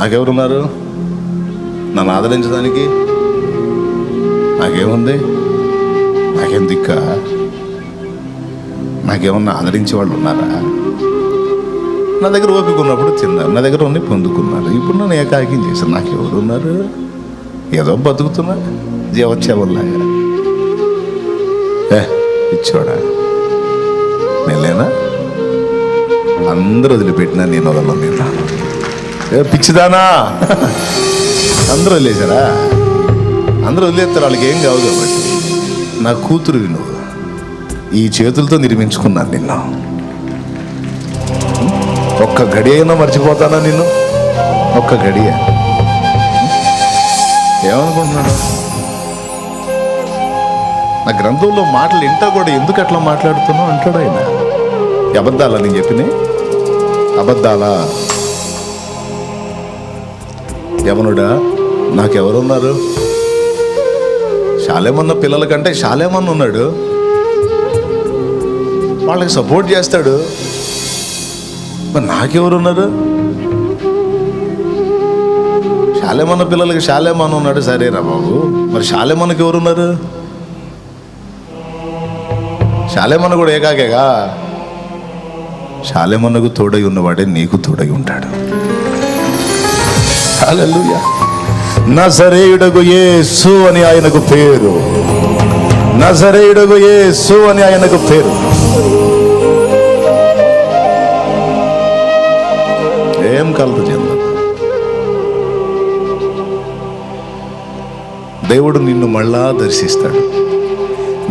నాకెవరున్నారు? నన్ను ఆదరించడానికి? నాకేముంది? నాకేం దిక్క? నాకేమన్నా ఆదరించే వాళ్ళు ఉన్నారా? నా దగ్గర ఓపిక ఉన్నప్పుడు తిన్నారు నా దగ్గర ఉండి పొందుకున్నారు. ఇప్పుడు నన్ను ఏకాకిం చేశాను నాకు ఎవరు ఉన్నారు ఏదో బతుకుతున్నా జీవోత్సవంలాగా ఏ ఇచ్చోడా నేనేనా అందరూ వదిలిపెట్టినా నేను వదలను నేను. పిచ్చిదానా? అందరూ వదిలేశారా? అందరూ వదిలేస్తారు వాళ్ళకి ఏం కావు కాబట్టి. నా కూతురు నువ్వు. ఈ చేతులతో నిర్మించుకున్నాను నిన్ను. ఒక్క గడి అయినా మర్చిపోతానా నిన్ను? ఒక్క గడియ. ఏమనుకుంటున్నాడు నా గ్రంథంలో మాటలు ఇంటా కూడా ఎందుకు అట్లా మాట్లాడుతున్నావు? అంటాడు ఆయన. అబద్ధాలా నేను చెప్పిన అబద్ధాలా? యమనుడా నాకెవరున్నారు? శాలేమన్న పిల్లల కంటే శాలేమన్న ఉన్నాడు. వాళ్ళకి సపోర్ట్ చేస్తాడు. మరి నాకెవరున్నారు? శాలేమన్న పిల్లలకి శాలేమన్న ఉన్నాడు. సరేరా బాబు. మరి శాలేమన్నకి ఎవరున్నారు? శాలేమన్న కూడా ఏకాకేగా? శాలేమన్నకు తోడై ఉన్నవాడే నీకు తోడై ఉంటాడు. హల్లెలూయా. నజరేయుడగు యేసు అని ఆయనకు పేరు. నజరేయుడగు యేసు అని ఆయనకు పేరు. ఏం కలత దేవుడు నిన్ను మళ్ళా దర్శిస్తాడు.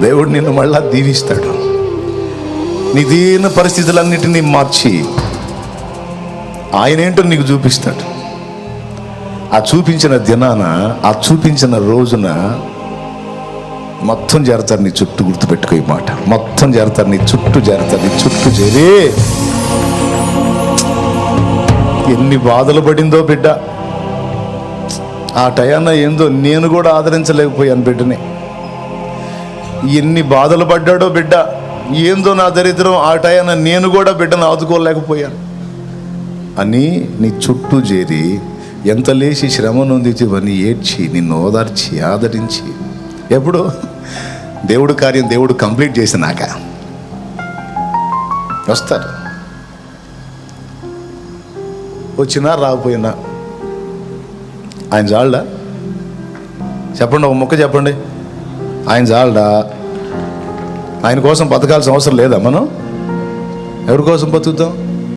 దేవుడు నిన్ను మళ్ళా దీవిస్తాడు. నీ దీన పరిస్థితులన్నిటినీ మార్చి ఆయన ఏంటో నీకు చూపిస్తాడు. ఆ చూపించిన దినాన ఆ చూపించిన రోజున మొత్తం చేరతారు నీ చుట్టూ గుర్తుపెట్టుకో ఈ మాట. మొత్తం చేరతారు నీ చుట్టూ చేరతారు నీ చుట్టూ చేరి. ఎన్ని బాధలు పడిందో బిడ్డ. ఆ టయాన ఏందో నేను కూడా ఆదరించలేకపోయాను బిడ్డని. ఎన్ని బాధలు పడ్డాడో బిడ్డ. ఏందో నా దరిద్రం ఆ టయాన నేను కూడా బిడ్డను ఆదుకోలేకపోయాను. అని నీ చుట్టూ చేరి ఎంత లేచి శ్రమ నొందితివని ఏడ్చి నిన్ను ఓదార్చి ఆదరించి. ఎప్పుడు దేవుడు కార్యం దేవుడు కంప్లీట్ చేసినాక. వస్తారు. వచ్చినా రాకపోయినా. ఆయన చాలడా చెప్పండి ఒక మొక్క చెప్పండి. ఆయన చాలడా ఆయన కోసం బతకాల్సిన అవసరం లేదా మనం? ఎవరి కోసం బతుకుతాం?